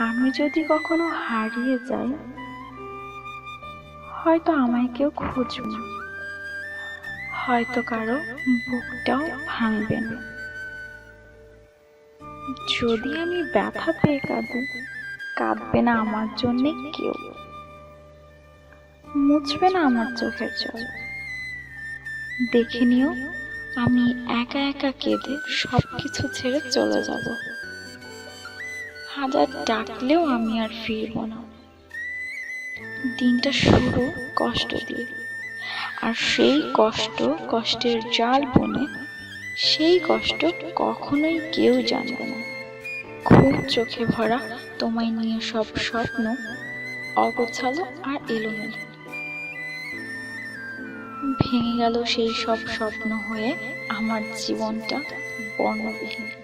আমি যদি কখনো হারিয়ে যাই, হয়তো আমায় কেউ খুঁজবে হয়তো কারও বুকটাও ভাঙবে না। যদি আমি ব্যথা পেয়ে কাঁদি, কাঁদবে না আমার জন্যে কেউ। মুছবে না আমার চোখের জল। দেখে নিও, আমি একা একা কেঁদে সব কিছু ছেড়ে চলে যাব। হাজার ডাকলেও আমি আর ফিরব না। দিনটা শুরু কষ্ট দিয়ে। আর সেই কষ্ট, কষ্টের জাল বনে, সেই কষ্ট কখনোই কেউ জানবে না। খুব চোখে ভরা তোমায় নিয়ে সব স্বপ্ন, অগোছালো আর এলোমেলো। ভেঙে গেল সেই সব স্বপ্ন হয়ে আমার জীবনটা বর্ণবিহীন।